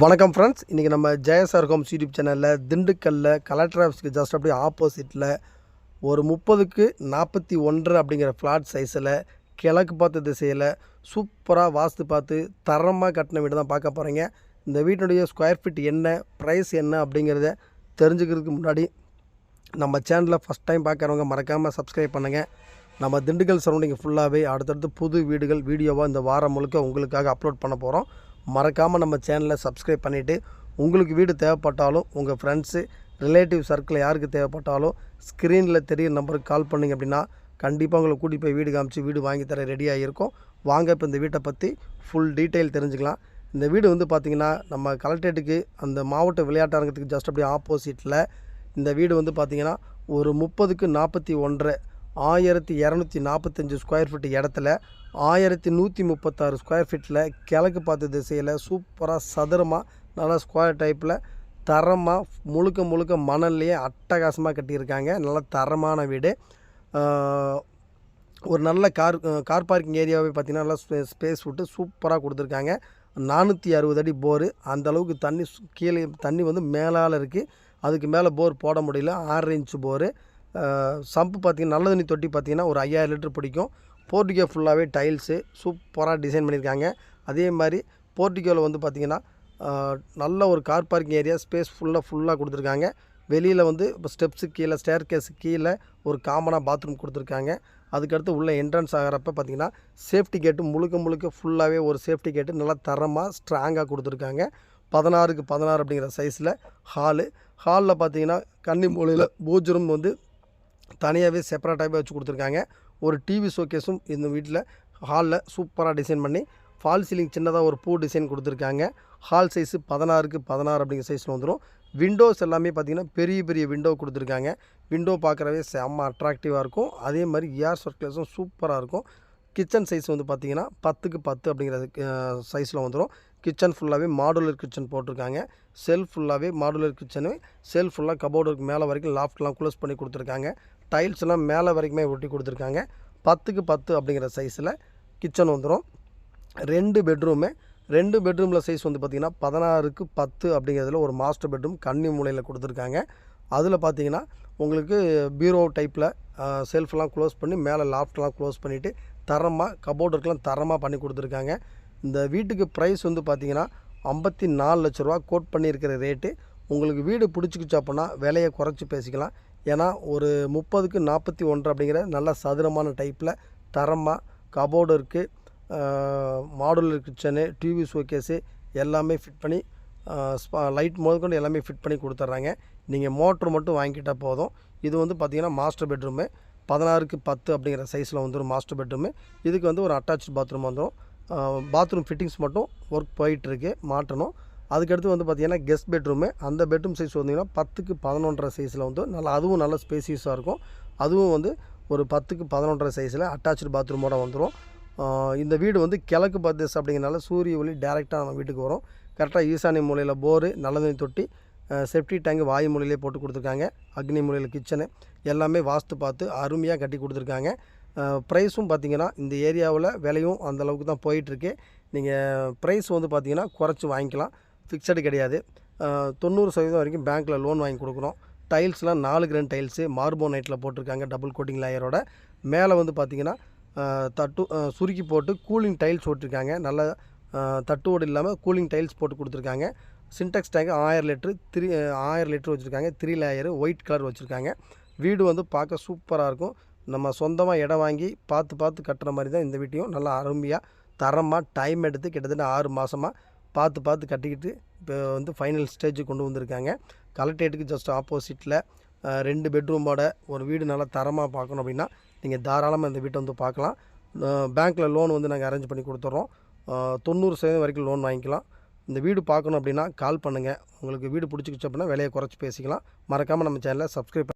வணக்கம் ஃப்ரெண்ட்ஸ் இன்றைக்கி நம்ம ஜெயசார் ஹோம்ஸ் யூடியூப் சேனலில் திண்டுக்கல்லில் கலெக்டர் ஆஃபீஸ்க்கு ஜஸ்ட் அப்படியே ஆப்போசிட்டில் ஒரு முப்பதுக்கு நாற்பத்தி ஒன்று அப்படிங்கிற ஃப்ளாட் சைஸில் கிழக்கு பார்த்த திசையில் சூப்பராக வாஸ்து பார்த்து தரமாக கட்டின வீடு தான் பார்க்க போகிறீங்க இந்த வீட்டினுடைய ஸ்கொயர் ஃபீட் என்ன ப்ரைஸ் என்ன அப்படிங்கிறத தெரிஞ்சுக்கிறதுக்கு முன்னாடி நம்ம சேனலில் ஃபஸ்ட் டைம் பார்க்குறவங்க மறக்காமல் சப்ஸ்கிரைப் பண்ணுங்கள் நம்ம திண்டுக்கல் சரௌண்டிங் ஃபுல்லாகவே அடுத்தடுத்து புது வீடுகள் வீடியோவாக இந்த வாரம் முழுக்க உங்களுக்காக அப்லோட் பண்ண போகிறோம் மறக்காமல் நம்ம சேனலை சப்ஸ்கிரைப் பண்ணிவிட்டு உங்களுக்கு வீடு தேவைப்பட்டாலும் உங்கள் ஃப்ரெண்ட்ஸு ரிலேட்டிவ் சர்க்கிள் யாருக்கு தேவைப்பட்டாலும் ஸ்க்ரீனில் தெரியும் நம்பருக்கு கால் பண்ணிங்க அப்படின்னா கண்டிப்பாக உங்களை கூட்டிகிட்டு போய் வீடு காமிச்சு வீடு வாங்கி தர ரெடியாக இருக்கும் வாங்க இப்போ இந்த வீட்டை பற்றி ஃபுல் டீட்டெயில் தெரிஞ்சுக்கலாம். இந்த வீடு வந்து பார்த்திங்கன்னா நம்ம கலெக்டரேட்டுக்கு அந்த மாவட்ட விளையாட்டரங்கத்துக்கு ஜஸ்ட் அப்படியே ஆப்போசிட்டில் இந்த வீடு வந்து பார்த்திங்கன்னா ஒரு முப்பதுக்கு நாற்பத்தி ஒன்றரை ஆயிரத்தி இரநூத்தி நாற்பத்தஞ்சு ஸ்கொயர் ஃபீட் இடத்துல ஆயிரத்தி நூற்றி முப்பத்தாறு ஸ்கொயர் ஃபீட்டில் கிழக்கு பார்த்த திசையில் சூப்பராக சதுரமாக நல்லா ஸ்கொயர் டைப்பில் தரமாக முழுக்க முழுக்க மணல்லையே அட்டகாசமாக கட்டியிருக்காங்க. நல்ல தரமான வீடு. ஒரு நல்ல கார் கார் பார்க்கிங் ஏரியாவே பார்த்திங்கன்னா நல்லா ஸ்பே ஸ்பேஸ் விட்டு சூப்பராக கொடுத்துருக்காங்க. நானூற்றி அறுபது அடி போரு அந்த அளவுக்கு தண்ணி கீழே தண்ணி வந்து மேலால் இருக்குது அதுக்கு மேலே போர் போட முடியல. ஆறு இன்ச்சு போரு சம்பு பார்த்திங்கன்னா நல்ல தண்ணி தொட்டி பார்த்திங்கன்னா ஒரு ஐயாயிரம் லிட்டர் பிடிக்கும். போர்ட்டிகோ ஃபுல்லாகவே டைல்ஸு சூப்பராக டிசைன் பண்ணியிருக்காங்க. அதே மாதிரி போர்ட்டிகோவில் வந்து பார்த்திங்கன்னா நல்ல ஒரு கார் பார்க்கிங் ஏரியா ஸ்பேஸ் ஃபுல்லாக ஃபுல்லாக கொடுத்துருக்காங்க. வெளியில் வந்து இப்போ ஸ்டெப்ஸு கீழே ஸ்டேர் கேஸு கீழே ஒரு காமனாக பாத்ரூம் கொடுத்துருக்காங்க. அதுக்கடுத்து உள்ள என்ட்ரன்ஸ் ஆகிறப்ப பார்த்திங்கன்னா சேஃப்டி கேட்டு முழுக்க முழுக்க ஃபுல்லாகவே ஒரு சேஃப்டி கேட்டு நல்லா தரமாக ஸ்ட்ராங்காக கொடுத்துருக்காங்க. பதினாறுக்கு பதினாறு அப்படிங்கிற சைஸில் ஹாலு ஹாலில் பார்த்தீங்கன்னா கன்னி மூலையில் பூஜரும் வந்து தனியாகவே செப்பரேட்டாகவே வச்சு கொடுத்துருக்காங்க. ஒரு டிவி ஷோகேஸும் இந்த வீட்டில் ஹாலில் சூப்பராக டிசைன் பண்ணி ஃபால் சீலிங் சின்னதாக ஒரு பூ டிசைன் கொடுத்துருக்காங்க. ஹால் சைஸு பதினாறுக்கு பதினாறு அப்படிங்கிற சைஸில் வந்துடும் விண்டோஸ் எல்லாமே பார்த்திங்கன்னா பெரிய பெரிய விண்டோ கொடுத்துருக்காங்க. விண்டோ பார்க்குறவே செம்ம அட்ராக்டிவாக இருக்கும். அதே மாதிரி ஏர் சர்க்குலேஷன் சூப்பராக இருக்கும். கிச்சன் சைஸ் வந்து பார்த்திங்கன்னா பத்துக்கு பத்து அப்படிங்கிற சைஸில் வந்துடும் கிச்சன் ஃபுல்லாகவே மாடுலர் கிச்சன் போட்டிருக்காங்க. செல் ஃபுல்லாகவே மாடுலர் கிச்சனு. செல்ஃப் ஃபுல்லாக கபோர்டுக்கு மேலே வரைக்கும் லாஃப்ட்லாம் க்ளோஸ் பண்ணி கொடுத்துருக்காங்க. டைல்ஸ்லாம் மேலே வரைக்குமே ஒட்டி கொடுத்துருக்காங்க. பத்துக்கு பத்து அப்படிங்கிற சைஸில் கிச்சன் வந்துடும் ரெண்டு பெட்ரூமு. ரெண்டு பெட்ரூமில் சைஸ் வந்து பார்த்திங்கன்னா பதினாறுக்கு பத்து அப்படிங்கிறதுல ஒரு மாஸ்டர் பெட்ரூம் கன்னி மூலையில் கொடுத்துருக்காங்க. அதில் பார்த்தீங்கன்னா உங்களுக்கு பீரோ டைப்பில் செல்ஃப்லாம் க்ளோஸ் பண்ணி மேலே லாஃப்ட்லாம் க்ளோஸ் பண்ணிவிட்டு தரமாக கபோர்டுக்கெலாம் தரமாக பண்ணி கொடுத்துருக்காங்க. இந்த வீட்டுக்கு ப்ரைஸ் வந்து பார்த்திங்கன்னா ஐம்பத்தி நாலு லட்ச ரூபா கோட் பண்ணியிருக்கிற ரேட்டு உங்களுக்கு வீடு பிடிச்சிக்கிச்சு அப்படின்னா விலையை குறைச்சி பேசிக்கலாம். ஏன்னா ஒரு முப்பதுக்கு நாற்பத்தி ஒன்று அப்படிங்கிற நல்ல சதுரமான டைப்பில் தரமாக கபோர்டு இருக்குது மாடுலர் கிச்சனு டிவி ஷோகேஸு எல்லாமே ஃபிட் பண்ணி ஸ்பா லைட் முதற்கொண்டு எல்லாமே ஃபிட் பண்ணி கொடுத்துட்றாங்க. நீங்கள் மோட்ரு மட்டும் வாங்கிக்கிட்டால் போதும். இது வந்து பார்த்திங்கன்னா மாஸ்டர் பெட்ரூமு பதினாறுக்கு பத்து அப்படிங்கிற சைஸில் வந்துடும் மாஸ்டர் பெட்ரூமு இதுக்கு வந்து ஒரு அட்டாச் பாத்ரூம் வந்துடும் பாத்ரூம் ஃபிட்டிங்ஸ் மட்டும் ஒர்க் போயிட்டுருக்கு மாட்டணும் அதுக்கடுத்து வந்து பார்த்திங்கன்னா கெஸ்ட் பெட்ரூமு அந்த பெட்ரூம் சைஸ் வந்தீங்கன்னா பத்துக்கு பதினொன்றரை சைஸில் வந்து நல்லா அதுவும் நல்ல ஸ்பேசியஸாக இருக்கும். அதுவும் வந்து ஒரு பத்துக்கு பதினொன்றரை சைஸில் அட்டாச்சு பாத்ரூமோட வந்துடும் இந்த வீடு வந்து கிழக்கு பர்தேஸ் அப்படிங்கிறனால சூரிய ஒளி டேரெக்டாக நம்ம வீட்டுக்கு வரும். கரெக்டாக ஈசானி மூலையில் போரு நல்லதண்ணி தொட்டி செப்டி டேங்கு வாயு மூலையிலே போட்டு கொடுத்துருக்காங்க. அக்னி மூலையில் கிச்சனு எல்லாமே வாஸ்து பார்த்து அருமையாக கட்டி கொடுத்துருக்காங்க. ப்ரைஸும் பார்த்தீங்கன்னா இந்த ஏரியாவில் விலையும் அந்தளவுக்கு தான் போயிட்டுருக்கு. நீங்கள் ப்ரைஸ் வந்து பார்த்தீங்கன்னா குறைச்சி வாங்கிக்கலாம். ஃபிக்ஸடு கிடையாது. தொண்ணூறு சதவீதம் வரைக்கும் பேங்க்கில் லோன் வாங்கி கொடுக்குறோம் டைல்ஸ்லாம் நாலு கிரண்ட் டைல்ஸு மார்போனைட்டில் போட்டிருக்காங்க டபுள் கோட்டிங் லேயரோட மேலே வந்து பார்த்தீங்கன்னா தட்டு சுருக்கி போட்டு கூலிங் டைல்ஸ் போட்டிருக்காங்க. நல்ல தட்டுவோடு இல்லாமல் கூலிங் டைல்ஸ் போட்டு கொடுத்துருக்காங்க. சின்டெக்ஸ் டேங்க் ஆயிரம் லிட்ரு த்ரீ ஆயிரம் லிட்ரு வச்சுருக்காங்க. த்ரீ லேயரு ஒயிட் கலர் வச்சுருக்காங்க. வீடு வந்து பார்க்க சூப்பராக இருக்கும். நம்ம சொந்தமாக இடம் வாங்கி பார்த்து பார்த்து கட்டுற மாதிரி தான் இந்த வீட்டையும் நல்லா அருமையாக தரமாக டைம் எடுத்து கிட்டத்தட்ட ஆறு மாதமாக பார்த்து பார்த்து கட்டிக்கிட்டு இப்போ வந்து ஃபைனல் ஸ்டேஜுக்கு கொண்டு வந்திருக்காங்க. கலெக்டரேட்டுக்கு ஜஸ்ட் ஆப்போசிட்டில் ரெண்டு பெட்ரூமோட ஒரு வீடு நல்லா தரமாக பார்க்கணும் அப்படின்னா நீங்கள் தாராளமாக இந்த வீட்டை வந்து பார்க்கலாம். பேங்க்கில் லோன் வந்து நாங்கள் அரேஞ்ச் பண்ணி கொடுத்துட்றோம் தொண்ணூறு சதவீதம் வரைக்கும் லோன் வாங்கிக்கலாம். இந்த வீடு பார்க்கணும் அப்படின்னா கால் பண்ணுங்கள் உங்களுக்கு வீடு பிடிச்சிக்கிச்சு அப்படின்னா விலையை குறைச்சி பேசிக்கலாம். மறக்காமல் நம்ம சேனலை சப்ஸ்கிரைப்